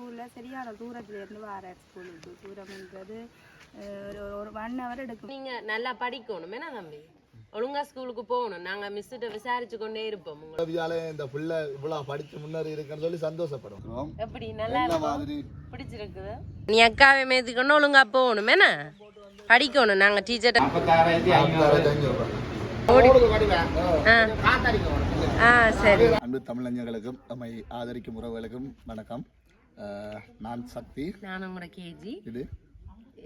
ஸ்கூலில் சரியான தூரத்துல இருந்து வர ஸ்கூலுக்கு தூரம்ன்றது ஒரு ஒரு ஒன் ஹவர் எடுக்கும். நீங்க நல்லா படிக்கணும். என்ன தம்பி? ஒழுங்கா ஸ்கூலுக்கு போகணும். நாங்க மிஸ்கிட்ட விசாரிச்சு கொண்டே இருப்போம் உங்களை. உதவியால இந்த புள்ள இவ்வளவு படிச்சு முன்னேறி இருக்குன்னு சொல்லி சந்தோஷப்படுறோம் எப்படி? நல்லா மாதிரி? பிடிச்சிருக்குது? நீ அக்காவை மேய்த்துக்கணும் ஒழுங்கா போகணும். என்ன? படிக்கணும். நாங்க டீச்சர்ட்ட ஆ. சரி. அன்பு தமிழஞ்சங்களுக்கும் நம்மை ஆதரிக்கும் உறவுகளுக்கும் வணக்கம். நான் சக்தி. நான் உங்களோட கேஜி. இது.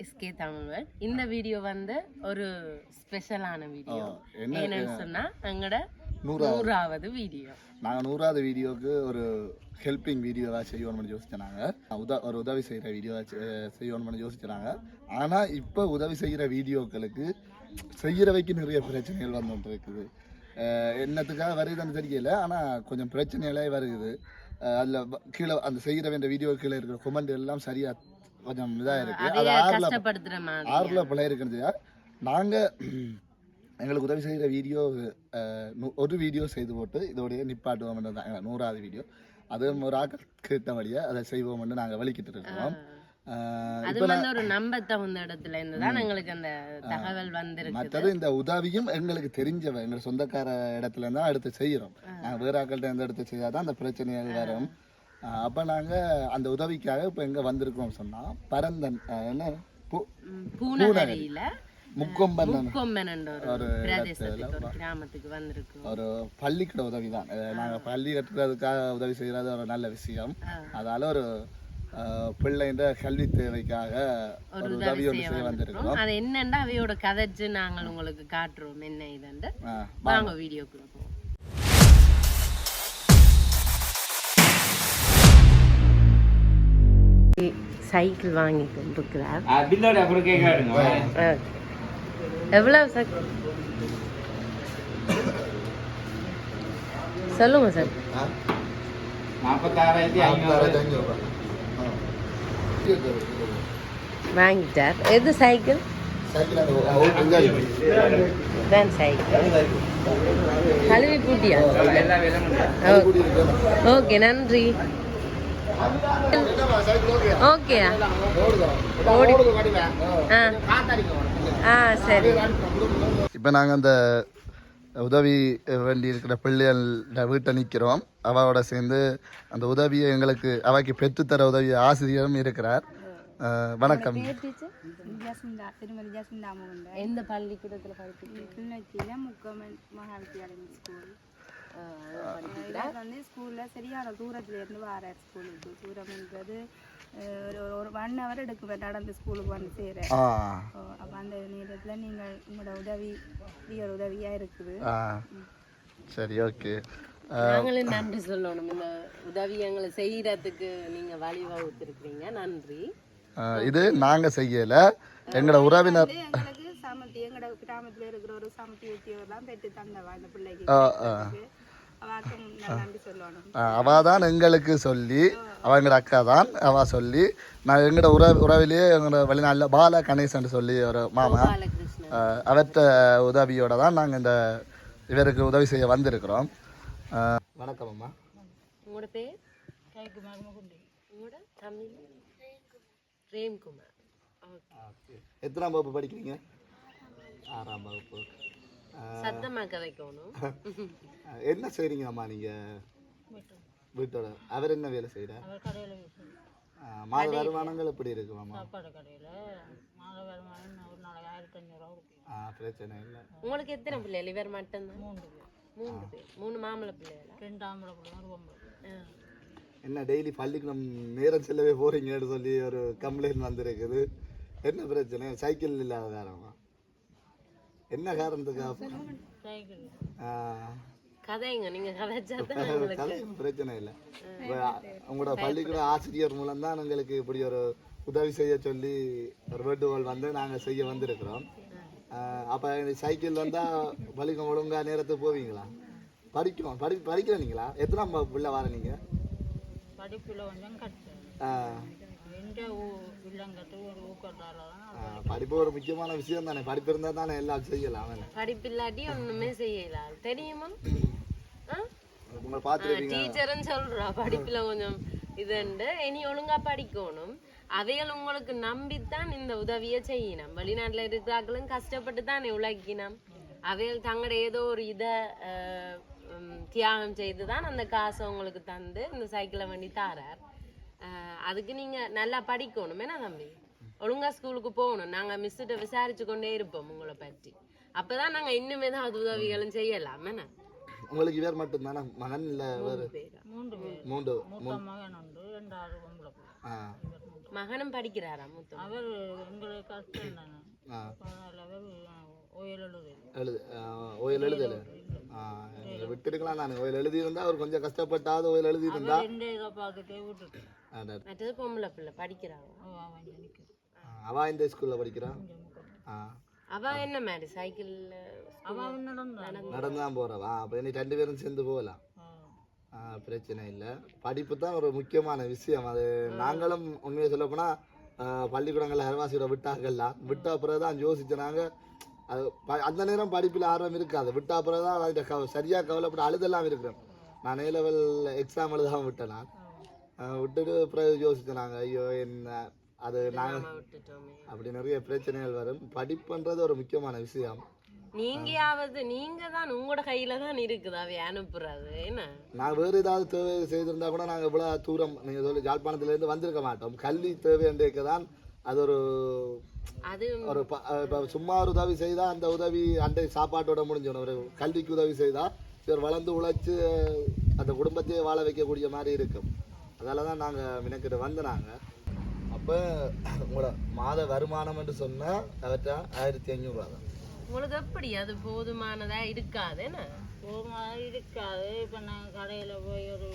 எஸ்கே தமிழ்வர் இந்த வீடியோ வந்து ஒரு ஸ்பெஷலான வீடியோ. என்ன என்னன்னு சொன்னா எங்களோட நூறாவது. வீடியோ. நாங்கள் நூறாவது வீடியோவுக்கு ஒரு ஹெல்பிங் வீடியோவாக செய்யணும்னு யோசிச்சாங்க. உத ஒரு உதவி செய்கிற வீடியோவா செய்யணும்னு யோசிச்சாங்க. ஆனால் இப்போ உதவி செய்கிற வீடியோக்களுக்கு செய்கிறவைக்கு நிறைய பிரச்சனைகள் வந்துட்டு இருக்குது. என்னத்துக்காக வருதுன்னு தெரியல. ஆனால் கொஞ்சம் பிரச்சனைகளே வருது. அதில் கீழே அந்த செய்கிற வேண்டிய வீடியோ கீழே இருக்கிற கொமெண்ட் எல்லாம் சரியாக கொஞ்சம் இதாக இருக்குது அது ஆறில் ஆறில் பிள்ளை இருக்கிறது நாங்கள் எங்களுக்கு உதவி செய்கிற வீடியோ ஒரு வீடியோ செய்து போட்டு இதோடைய நிப்பாட்டுவோம் நூறாவது வீடியோ அதுவும் ஒரு ஆக்கள் கேட்ட வழியா அதை செய்வோம்னு நாங்கள் வலிக்கிட்டு இருக்கிறோம். அது வந்து ஒரு நம்ப தகுந்த இடத்துல இருந்து தான் எங்களுக்கு அந்த தகவல் வந்திருக்கு மற்றது இந்த உதவியும் எங்களுக்கு தெரிஞ்சவ எங்கள் சொந்தக்கார இடத்துல தான் எடுத்து செய்கிறோம் நாங்கள் வேற ஆக்கள்கிட்ட இருந்து எடுத்து செய்தாதான் அந்த பிரச்சனைகள் வரும். அப்ப நாங்க அந்த உதவிக்காக இப்போ எங்க வந்திருக்கோம் சொன்னா பரந்தன் என்ன? பூனகரியில முக்கொம்பன் ஒரு ஒரு பள்ளிக்கூட உதவி தான் நாங்கள் பள்ளி கட்டுறதுக்காக உதவி செய்கிறது ஒரு நல்ல விஷயம். அதால ஒரு பிள்ளைன்ற கல்வி தேவைக்காக ஒரு உதவி ஒன்று செய்ய வந்திருக்கிறோம். அது என்னன்னா அவையோட கதைச்சு நாங்கள் உங்களுக்கு காட்டுறோம். என்ன இதுண்டு அஹ், வாங்க வீடியோக்குள்ள போவோம். சைக்கிள் வாங்கி கொண்டிருக்கிறார். பில்லோட அப்புறம் கேட்க வேணுங்க எவ்வளவு சார்? சொல்லுங்க சார். நாற்பத்தாறாயிரத்தி ஐநூறு நாற்பத்தாறாயிரத்தி ஐநூறு ரூபாய். அஹ். வாங்கிட்டார் எது சைக்கிள்? தான் சைக்கிள். கழுவி கூட்டியா ஓகே நன்றி. ஓகே. ஓடி. ஆ. ஆ சரி. இப்போ நாங்கள் அந்த உதவி வேண்டி இருக்கிற பிள்ளைகள் வீட்டை நிற்கிறோம் அவளோட சேர்ந்து அந்த உதவியை எங்களுக்கு அவைக்கு பெற்றுத்தர உதவி ஆசிரியரும் இருக்கிறார். வணக்கம். எந்த பள்ளிக்கூடத்தில் வந்து ஸ்கூலில் சரியான தூரத்துல இருந்து வர ஸ்கூலுக்கு தூரம்ன்றது ஒரு ஒரு ஒன் ஹவர் எடுக்கும். நடந்து ஸ்கூலுக்கு வந்து சேர. ஆ. அப்போ அந்த நேரத்தில் நீங்கள் உங்களோட உதவி உதவியாக இருக்குது. சரி ஓகே. நாங்களும் நன்றி சொல்லணும். இந்த உதவி எங்களை செய்யறதுக்கு நீங்க வழிவகுத்திருக்கிறீங்க. நன்றி. இது நாங்கள் செய்யலை. எங்களோட உறவினர் சமத்தி எங்களோட கிராமத்தில் இருக்கிற ஒரு சமத்தி உத்தியோகம் தான் பெற்று தந்தவா இந்த பிள்ளைக்கு. அவ தான் எங்களுக்கு சொல்லி அவ எங்களோட அக்கா தான் அவ சொல்லி நான் எங்களோட உற உறவிலேயே எங்களோட வெளிநாட்டில் பால கணேசன் சொல்லி ஒரு மாமா. அவர்ட்ட உதவியோட தான் நாங்கள் இந்த இவருக்கு உதவி செய்ய வந்திருக்கிறோம். வணக்கம் அம்மா. உங்களோட பேர்? உங்களோட தமிழ் பிரேம்குமார் ஓகே எத்தனாம் வகுப்பு படிக்கிறீங்க? ஆறாம் வகுப்பு. சத்தமா கதைக்கணும். அஹ், என்ன செய்றீங்க அம்மா நீங்கள் வீட்டோட. அவர் என்ன வேலை செய்கிறார் மாத வருமானங்கள் எப்படி இருக்கு அம்மா ஆ பிரச்சனை இல்லை. உங்களுக்கு எத்தனை பிள்ளைகள்? இவர் மட்டும்தான்? மூணு மூணு பேர். மூணு மாமலை பிள்ளைகளா? ரெண்டு ஆம்பளை பிள்ளை என்ன டெய்லி பள்ளிக்கு நேரம் செல்லவே போறீங்கன்னு சொல்லி ஒரு கம்ப்ளைண்ட் வந்திருக்குது. என்ன பிரச்சனை? சைக்கிள் இல்லாத காரணமா? என்ன காரணத்துக்காக ஆ, கதைங்க நீங்க கதையும் பிரச்சனை இல்லை. உங்களோட பள்ளிக்கூட ஆசிரியர் மூலம் தான் எங்களுக்கு இப்படி ஒரு உதவி செய்ய சொல்லி ஒரு வேண்டுகோள் வந்து நாங்கள் செய்ய வந்திருக்கிறோம். அப்ப இந்த சைக்கிள் வந்தா பள்ளிக்கூடம் ஒழுங்கா நேரத்துக்கு போவீங்களா? படிக்கணும் படி படிக்கிறீங்களா எத்தனாம் பிள்ளை வர நீங்க? படிப்பில் கொஞ்சம் படிப்பு ஒரு முக்கியமான விஷயம் தானே. படிப்பு இருந்தா தானே எல்லாம் செய்யலாம் அவன். படிப்பில்லாட்டி ஒண்ணுமே செய்யலாம் தெரியுமா? உங்களை பார்த்துருக்கீங்க டீச்சர்னு சொல்றா. படிப்புல கொஞ்சம் இதுண்டு இனி ஒழுங்கா படிக்கணும். அவைகள் உங்களுக்கு நம்பித்தான் இந்த உதவியை செய்யணும் வெளிநாட்டுல இருக்கிறார்களும் கஷ்டப்பட்டு தான் உழைக்கணும் அவைகள் தங்களோட ஏதோ ஒரு இதை தியாகம் செய்து தான் அந்த காசை உங்களுக்கு தந்து இந்த சைக்கிளை வண்டி தாரார். அதுக்கு நீங்க நல்லா படிக்கணும். என்ன தம்பி? ஒழுங்கா ஸ்கூலுக்கு போகணும். நாங்க மிஸ்கிட்ட விசாரிச்சு கொண்டே இருப்போம் உங்களை பற்றி. அப்பதான் நாங்க இன்னும் ஏதாவது உதவிகளும் செய்யலாம். என்ன? உங்களுக்கு இவர் மட்டும்தானே? மகன் இல்லை மூன்று பேர்? மூன்று மகன் உண்டு. ரெண்டாவது மகனும் படிக்கிறாரா மூத்த அவர் எங்களுக்கு கஷ்டம் தானே. எழுது ஓயல் எழுதல? விட்டுருக்கலாம் நான் ஓயல் எழுதியிருந்தா அவர் கொஞ்சம் கஷ்டப்பட்டாவது ஓயல் எழுதியிருந்தா. மற்றது பொம்பளை பிள்ளை படிக்கிறாங்க. அவ இந்த ஸ்கூல்ல படிக்கிறான் ஆ. அவ என்ன மாதிரி சைக்கிள் அவன் நடந்தான் நடந்து தான் போறவா? அப்போ ரெண்டு பேரும் சேர்ந்து போகலாம். பிரச்சனை இல்லை. படிப்பு தான் ஒரு முக்கியமான விஷயம். அது நாங்களும் உண்மையை சொல்ல போனால் பள்ளிக்கூடங்களில் அரவாசியோட விட்டாங்கல்லாம் விட்ட பிறகு தான் யோசிச்சனாங்க அது அந்த நேரம் படிப்பில் ஆர்வம் இருக்காது. விட்டா பிறகு தான் அதை கவ சரியாக கவலைப்பட்டு அழுதெல்லாம் இருக்கிறேன் நான் ஏ லெவல் எக்ஸாம் எழுதாம விட்டேன் நான். விட்டுட்டு பிறகு யோசிச்சனாங்க ஐயோ என்ன அது நாங்கள் அப்படி நிறைய பிரச்சனைகள் வரும். படிப்புன்றது ஒரு முக்கியமான விஷயம். நீங்கயாவது நீங்க தான் உங்களோட கையில தான் இருக்குது. அவைய அனுப்புறது. என்ன? நான் வேறு ஏதாவது தேவை செய்திருந்தா கூட நாங்கள் இவ்வளோ தூரம் நீங்கள் சொல்லி யாழ்ப்பாணத்துலேருந்து வந்திருக்க மாட்டோம். கல்வி தேவை என்றைக்கு தான் அது ஒரு அது ஒரு சும்மா ஒரு உதவி செய்தால் அந்த உதவி அண்டை சாப்பாட்டோட முடிஞ்சிடும். ஒரு கல்விக்கு உதவி செய்தால் இவர் வளர்ந்து உழைச்சி அந்த குடும்பத்தையே வாழ வைக்கக்கூடிய மாதிரி இருக்கும். அதால தான் நாங்கள் மினக்கிட்ட வந்து நாங்கள் அப்போ உங்களோட மாத வருமானம் என்று சொன்னால் அவற்றை ஆயிரத்தி ஐநூறுரூவா தான் உங்களுக்கு எப்படி அது போதுமானதா இருக்காது என்ன? போமா இருக்காது. இப்போ நாங்கள் கடையில் போய் ஒரு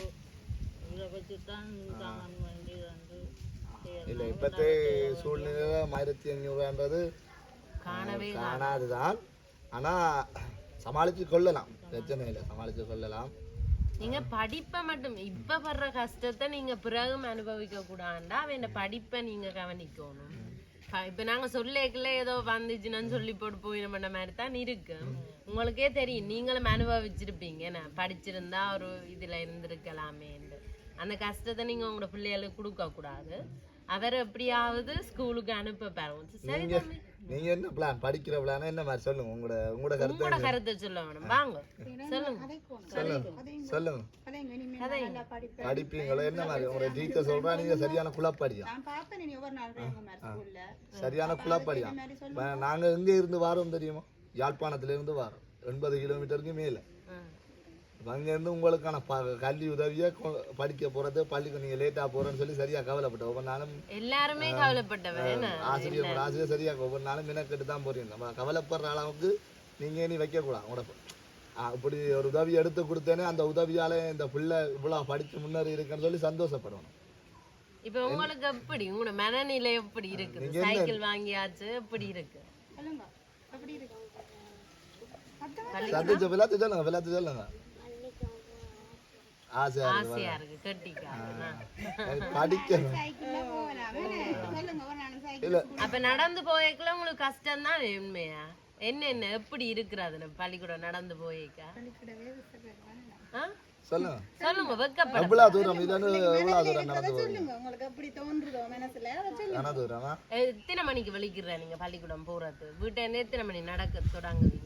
இதை வச்சு தான் சாமான் வேண்டி வந்து. இல்லை இப்போத்தே சூழ்நிலையில் ஆயிரத்தி ஐநூறுரூவான்றது காணவே காணாதுதான். ஆனால் சமாளித்து கொள்ளலாம். பிரச்சனை இல்லை சமாளித்து கொள்ளலாம். நீங்க படிப்பை மட்டும் இப்ப படுற கஷ்டத்தை நீங்க பிறகும் அனுபவிக்க கூடாண்டா அவன் படிப்பை நீங்க கவனிக்கணும். இப்ப நாங்க சொல்லேக்கல ஏதோ வந்துச்சுன்னு சொல்லி போட்டு போயிட பண்ண மாதிரி தான் இருக்கு. உங்களுக்கே தெரியும் நீங்களும் அனுபவிச்சிருப்பீங்க என்ன படிச்சிருந்தா ஒரு இதுல இருந்திருக்கலாமேன்னு அந்த கஷ்டத்தை நீங்க உங்களோட பிள்ளைகளுக்கு கொடுக்க கூடாது அவரை எப்படியாவது ஸ்கூலுக்கு அனுப்ப பாருங்க. சரி தம்பி. நீங்கள் என்ன பிளான் படிக்கிற பிளான் என்ன மாதிரி? சொல்லுங்க. உங்களோட உங்களோட கருத்து உங்களோட கருத்தை சொல்ல வேணும் வாங்க. சொல்லுங்க. சொல்லுங்க. சொல்லுங்க. படிப்பீங்களோ? என்ன மாதிரி? உங்களோட டீச்சர் சொல்றா நீங்க சரியான குழப்படியா? சரியான குழப்படியா? நாங்க எங்க இருந்து வாரோம் தெரியுமா? யாழ்ப்பாணத்துல இருந்து வாரோம். எண்பது கிலோமீட்டருக்கு மேல. ம். இப்ப அங்க இருந்து உங்களுக்கான ப- கல்வி உதவியை படிக்க போறது பள்ளிக்கு நீங்க லேட்டா போறேன்னு சொல்லி சரியா கவலைப்பட்டோம் ஒவ்வொரு நாளும் எல்லாருமே கவலைப்பட்டவன் ஆசிரியர் உங்களோட ஆசிரியர் சரியா ஒவ்வொரு நாளும் மினக்கெட்டு தான் போறீங்க. நம்ம கவலைப்படுற அளவுக்கு நீங்க இனி வைக்க கூடாது உங்களோட இப்படி ஒரு உதவி எடுத்து கொடுத்தேனே அந்த உதவியால இந்த பிள்ளை இவ்வளவு படிச்சு முன்னேறி இருக்குன்னு சொல்லி சந்தோஷப்படணும். இப்ப உங்களுக்கு எப்படி? உங்களோட மனநிலை எப்படி இருக்குது சைக்கிள் வாங்கியாச்சு எப்படி இருக்கு? சொல்லுங்க. எப்படி இருக்கு. சந்திச்ச விளையாட்டு சொல்லுங்க விளையாட்டு சொல்லுங்க ஆசையா இருக்கு ஆசையா இருக்கு கட்டிக்கா எனக்கு படிக்கணும் சைக்கிள்ல போகலாம் என்ன? சொல்லுங்க ஒரு அப்ப நடந்து போய்க்கல உங்களுக்கு கஷ்டம் தான் உண்மையா? என்ன என்ன எப்படி இருக்கிறது பள்ளிக்கூடம் நடந்து போய்க்க? ஆ? சொல்லுங்க. சொல்லுங்க வெக்கப்பட எவ்வளவு தூரம்? இது வந்து எவ்வளவு தூரம் நடந்து போவீங்க சொல்லுங்க. உங்களுக்கு எப்படி தோன்றுதோ மனசுல அதை சொல்லுங்க. என்ன தூரமா? எத்தனை மணிக்கு வலிக்கிற நீங்க பள்ளிக்கூடம் போறது? வீட்டை எத்தனை மணி நடக்க தொடங்குவீங்க?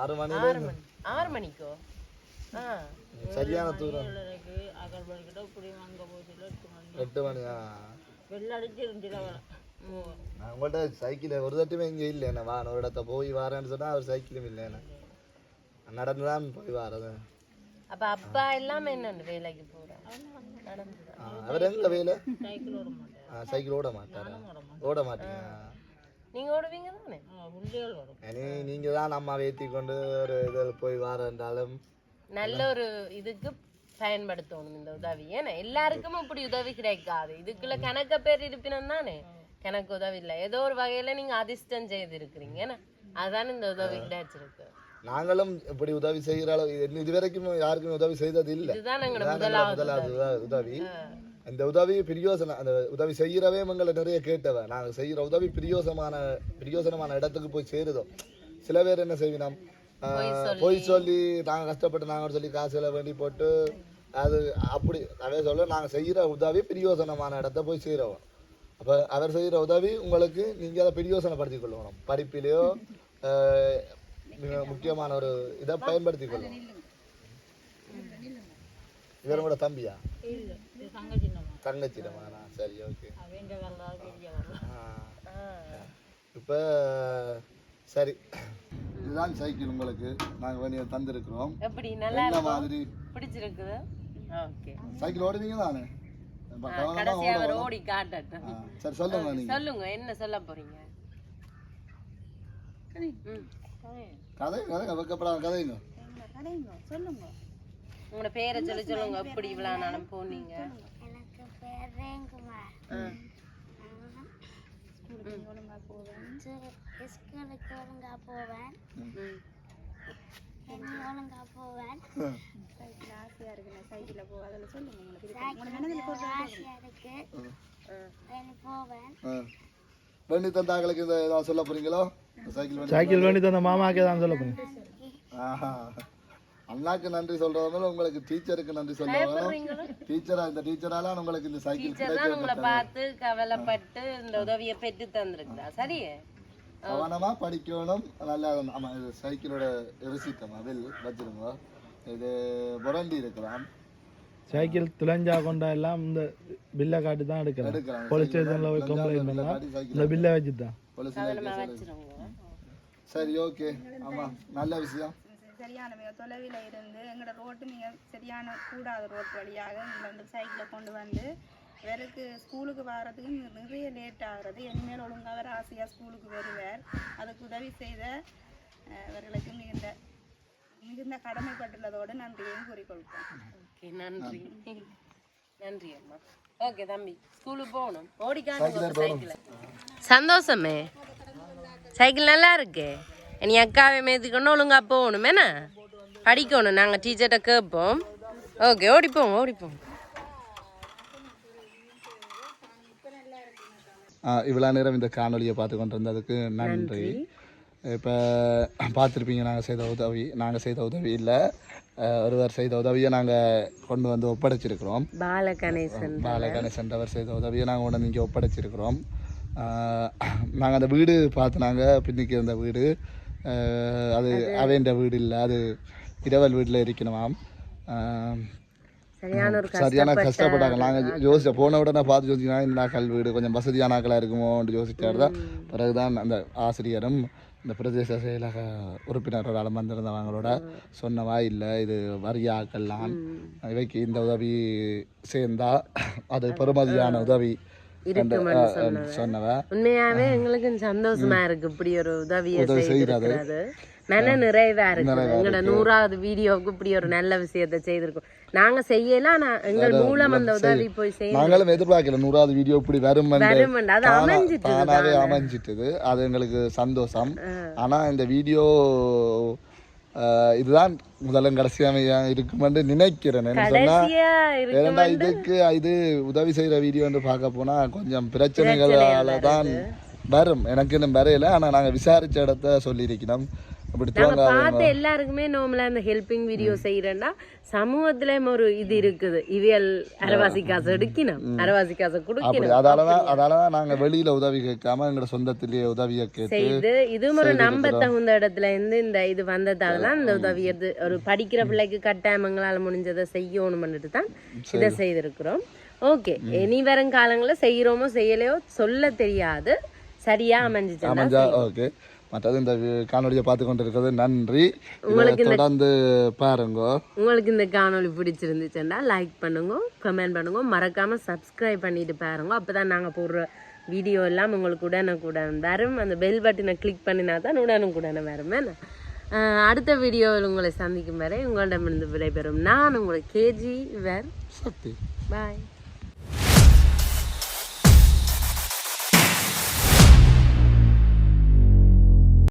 ஆறு மணி ஆறு மணி. ஆறு மணிக்கோ? சரியான தூரம். எட்டு மணி எட்டு மணி. ஆ. வெள்ளை அடிச்சு இருந்துச்சு அவரை நான் உங்கள்கிட்ட சைக்கிள் ஒரு தட்டுமே இங்கே இல்லை என்ன? வா ஒரு இடத்த போய் வரேன்னு சொன்னா அவர் சைக்கிளும் இல்லை நடந்து தான் போய் வரது. அப்ப அப்பா எல்லாம் என்னன்னு வேலைக்கு ஆ, அவர் எங்க வேலை? சைக்கிள் ஓட மாட்டாரா? ஓட மாட்டீங்க நீங்க ஓடுவீங்க தானே? உள்ளிகள் வரும் நீங்க தான் நம்ம ஏற்றி கொண்டு ஒரு இதில் போய் வரேன்றாலும் நல்ல ஒரு இதுக்கு பயன்படுத்தணும் இந்த உதவி. ஏன்னா எல்லாருக்கும் இப்படி உதவி கிடைக்காது. இதுக்குள்ள கணக்க பேர் இருப்பினும் தானே? கணக்கு உதவி இல்லை. ஏதோ ஒரு வகையில நீங்க அதிர்ஷ்டம் செய்திருக்கிறீங்க ஏன்னா அதுதான் இந்த உதவி கிடைச்சிருக்கு. நாங்களும் இப்படி உதவி செய்கிற அளவு இது இதுவரைக்கும் யாருக்கும் உதவி செய்தது இல்லை இதுதான் எங்களோட முதலாவது முதலாவது உத- உதவி. இந்த உதவி பிரியோசனம் அந்த உதவி செய்கிறவே எங்களை நிறைய கேட்டவன் நாங்கள் செய்கிற உதவி பிரியோசமான பிரியோசனமான இடத்துக்கு போய் சேருதோம். சில பேர் என்ன செய்வினோம்? பொய் சொல்லி. நாங்கள் கஷ்டப்பட்டு நாங்கள் சொல்லி காசுகளை வேண்டி போட்டு அது அப்படி அதே சொல்ல நாங்கள் செய்கிற உதவி பிரியோசனமான இடத்த போய் செய்கிறோம் அப்போ அவர் செய்கிற உதவி உங்களுக்கு நீங்கள் அதை பிரியோசனப்படுத்திக் கொள்ளணும். படிப்பிலையோ மிக முக்கியமான ஒரு இதை பயன்படுத்திக் கொள்ளணும். இவர் கூட தம்பியா? தங்கச்சிடமாண்ணா சரி ஓகே இப்போ சரி. இதுதான் சைக்கிள் உங்களுக்கு. நாங்கள் வேண்டிய தந்திருக்கிறோம். எப்படி நல்லா மாதிரி? பிடிச்சிருக்குது? ஓகே. சைக்கிள் ஓடுவீங்க தானே? இப்ப கவனமா கடைசியா அவர் ஓடணும். ஓடி காட்டட்டும். சரி சொல்லுங்க நீங்க. சொல்லுங்க என்ன சொல்ல போறீங்க? ம். கதை. கதை வைக்கப்படாத கதைங்க. கடைங்க சொல்லுங்க. உங்களோட பேரை சொல்லி சொல்லுங்க எப்படி போனீங்க? ரேங்குமார் ஸ்கூலுக்கு போவேன் ஸ்கூலுக்கு ஒழுங்கா போவேன் ம். இனி ஒழுங்கா போவேன் சைக்கிள் ஆசையா இருக்கு நான் சைக்கிளில் அதில் சொல்லுங்க உங்களுக்கு. இருக்கு. உங்களோட மனதில் போட்டு ஆசையா இருக்கு. போவேன். வேண்டி தந்தாங்களுக்கு இந்த ஏதாவது சொல்ல போறீங்களோ? சைக்கிள் சைக்கிள் வேண்டி தந்த மாமாக்கே தான் சொல்ல ஆஹா. அண்ணாக்கு நன்றி சொல்றவங்களும் உங்களுக்கு டீச்சருக்கு நன்றி சொல்றவங்களும் டீச்சரா இந்த டீச்சரால உங்களுக்கு இந்த சைக்கிள் உங்களை பார்த்து கவலைப்பட்டு இந்த உதவியை பெற்று தந்திருக்குதா சரி? கவனமா படிக்கணும். நல்லா ஆமா இது சைக்கிளோட ரிசீட்டம் அதில் வச்சிருங்க. இது புரண்டி இருக்கலாம் சைக்கிள் துளைஞ்சா கொண்டா எல்லாம் இந்த பில்லை காட்டி தான் எடுக்கிறேன். போலீஸ் ஸ்டேஷன்ல போய் கம்ப்ளைண்ட் பண்ணா இந்த பில்லை வச்சு தான் போலீஸ். வச்சிருங்க. சரி ஓகே ஆமா நல்ல விஷயம். சரியான மிக தொலைவில் இருந்து எங்களோட ரோட்டு மிக சரியான கூடாத ரோட் வழியாக எங்களை வந்து சைக்கிளை கொண்டு வந்து இவருக்கு ஸ்கூலுக்கு வர்றதுக்கு நிறைய லேட் ஆகுறது இனிமேல் ஒழுங்காக அவர் ஆசையாக ஸ்கூலுக்கு வருவார். அதுக்கு உதவி செய்த அஹ், இவர்களுக்கு மிகுந்த மிகுந்த கடமைப்பட்டுள்ளதோடு நன்றியையும் கூறிக்கொள்கிறோம். ஓகே நன்றி. நன்றி. அம்மா. ஓகே தம்பி ஸ்கூலுக்கு போகணும். சைக்கிள் சந்தோஷமே. சைக்கிள் நல்லா இருக்கு? நீ அக்காவை மேத்துக்கணும் ஒழுங்கா போகணும் என்ன? படிக்கணும். நாங்கள் டீச்சர்கிட்ட கேட்போம். ஓகே ஓடிப்போம் ஓடிப்போம். இவ்வளோ நேரம் இந்த காணொலியை பார்த்து கொண்டு இருந்ததுக்கு நன்றி. இப்போ பார்த்துருப்பீங்க நாங்கள் செய்த உதவி. நாங்கள் செய்த உதவி இல்லை. ஒருவர் செய்த உதவியை நாங்கள் கொண்டு வந்து ஒப்படைச்சிருக்கிறோம். பால கணேசன் பாலகணேசன் அவர் செய்த உதவியை நாங்கள் கொண்டு வந்து இங்கே ஒப்படைச்சிருக்கிறோம். நாங்கள் அந்த வீடு பார்த்து நாங்கள் பின்னிக்கு இருந்த வீடு. அது அவேண்ட வீடு இல்லை அது இரவல் வீட்டில் இருக்கணுமாம். சரியான கஷ்டப்பட்டாங்க நாங்கள் யோசிச்ச போன உடனே பார்த்து யோசிச்சா இந்த கல் வீடு கொஞ்சம் வசதியான ஆக்களாக இருக்குமோன்னு யோசிச்சாரு தான். பிறகுதான் அந்த ஆசிரியரும் இந்த பிரதேச செயலக உறுப்பினர் ஒரு ஆள் வந்திருந்தவங்களோட சொன்னவா? இல்லை இது வரிய ஆக்கள்லாம் இவைக்கு இந்த உதவி சேர்ந்தா அது பெருமதியான உதவி. சொன்னவ. உண்மையாவே எங்களுக்கு சந்தோஷமா இருக்கு இப்படி ஒரு உதவியை. செய்திருக்கிறது மன நிறைவா இருக்கு. எங்களோட நூறாவது வீடியோவுக்கு இப்படி ஒரு நல்ல விஷயத்தை செய்திருக்கோம். நாங்க செய்யல எங்கள் மூலம் அந்த உதவி போய் செய்ய நாங்களும் எதிர்பார்க்கல நூறாவது வீடியோ இப்படி வரும் அது அமைஞ்சிட்டு தானாவே அமைஞ்சிட்டது. அது எங்களுக்கு சந்தோஷம். ஆனா இந்த வீடியோ இதுதான் முதலும் கடைசியாக இருக்குமென்று நினைக்கிறேன். என்ன சொன்னா கடைசியா ஏன்னா இதுக்கு இது உதவி செய்யற வீடியோன்னு பார்க்க போனா கொஞ்சம் பிரச்சனைகளால தான் வரும். எனக்கு இன்னும் வரையில ஆனா நாங்க விசாரிச்ச இடத்த சொல்லியிருக்கிறோம். நாங்க பார்த்த எல்லாருக்குமே நார்மலா இந்த ஹெல்பிங் வீடியோ செய்யறேன்னா சமூகத்திலயும் ஒரு இது இருக்குது. இவியல் அரவாசி காசு எடுக்கணும். அரவாசி காசு கொடுக்கணும். அதாலதான் அதாலதான் நாங்க வெளியில உதவி கேட்காம எங்களோட சொந்தத்திலேயே உதவியை கேட்டு இதுவும் ஒரு நம்ப தகுந்த இடத்துல இருந்து இந்த இது வந்ததால தான் இந்த உதவி இது ஒரு படிக்கிற பிள்ளைக்கு கட்டாயம் எங்களால முடிஞ்சதை செய்யணும்னுட்டு தான் இதை செய்திருக்கிறோம். ஓகே. இனி வரும் காலங்களில் செய்யறோமோ செய்யலையோ சொல்ல தெரியாது. சரியா அமைஞ்சிச்சுன்னா அமைஞ்சா ஓகே. மற்றது இந்த காணொளியை பார்த்து கொண்டு இருக்கிறது நன்றி. இதை தொடர்ந்து பாருங்க. உங்களுக்கு இந்த காணொளி பிடிச்சிருந்துச்சுன்னா லைக் பண்ணுங்க கமெண்ட் பண்ணுங்க மறக்காம சப்ஸ்கிரைப் பண்ணிட்டு பாருங்க. அப்பதான் நாங்க போடுற வீடியோ எல்லாம் உங்களுக்கு உடனுக்குடன் வரும். அந்த பெல் பட்டனை கிளிக் பண்ணினா தான் உடனுக்குடனே வரும். அடுத்த வீடியோவில் உங்களை சந்திக்கும் வரை உங்களிடமிருந்து விடைபெறும். நான் உங்களை கேஜி வேர் சக்தி. பாய்